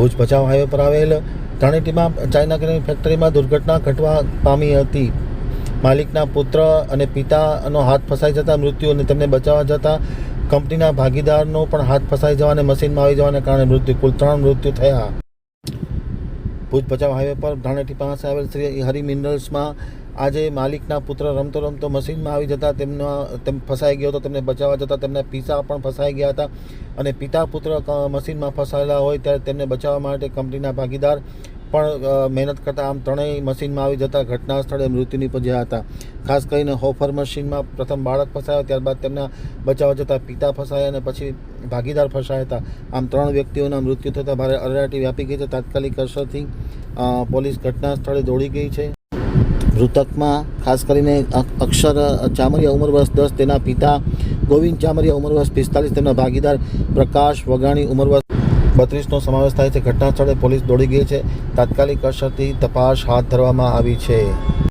Bhuj Bhachau highway પર આવેલ ધાણેટીમાં China ફેક્ટરીમાં દુર્ઘટના ઘટવા પામી હતી. માલિકના પુત્ર અને પિતાનો હાથ ફસાઈ જતા મૃત્યુ અને તેમને બચાવવા જતા કંપનીના ભાગીદારનો પણ હાથ ફસાઈ જવા અને મશીનમાં આવી જવાને કારણે મૃત્યુ, કુલ ત્રણ મૃત્યુ થયા. ભુજ ભચાઉ હાઈવે પર ધાણેટી પાસે આવેલ શ્રી હરિ મિનરલ્સમાં આજે માલિકના પુત્ર રમતો રમતો મશીનમાં આવી જતા, તેમના, તેમ ફસાઈ ગયો હતો, તેમને બચાવવા જતા, તેમના પિતા પણ ફસાઈ ગયા હતા. અને પિતા પુત્ર મશીનમાં ફસાયેલા હોય ત્યારે તેમને બચાવવા માટે કંપનીના ભાગીદાર પણ મહેનત કરતા આમ ત્રણેય મશીનમાં આવી જતા ઘટના સ્થળે મૃત્યુ નીપજ્યા હતા. ખાસ કરીને હોફર મશીનમાં પ્રથમ બાળક ફસાયો, ત્યારબાદ તેમના બચાવવા જતાં પિતા ફસાયા અને પછી ભાગીદાર ફસાયા હતા. આમ ત્રણ વ્યક્તિઓના મૃત્યુ થતાં ભારે અરેરાટી વ્યાપી ગઈ છે. તાત્કાલિક અસરથી પોલીસ ઘટના સ્થળે દોડી ગઈ છે. મૃતકમાં ખાસ કરીને અક્ષર ચામરિયા ઉંમર વર્ષ દસ, તેના પિતા ગોવિંદ ચામરિયા ઉંમર વર્ષ પિસ્તાલીસ, તેમના ભાગીદાર પ્રકાશ વગાણી ઉંમર વર્ષ બત્રીસનો સમાવેશ થાય છે. ઘટના સ્થળે પોલીસ દોડી ગઈ છે. તાત્કાલિક અસરથી તપાસ હાથ ધરવામાં આવી છે.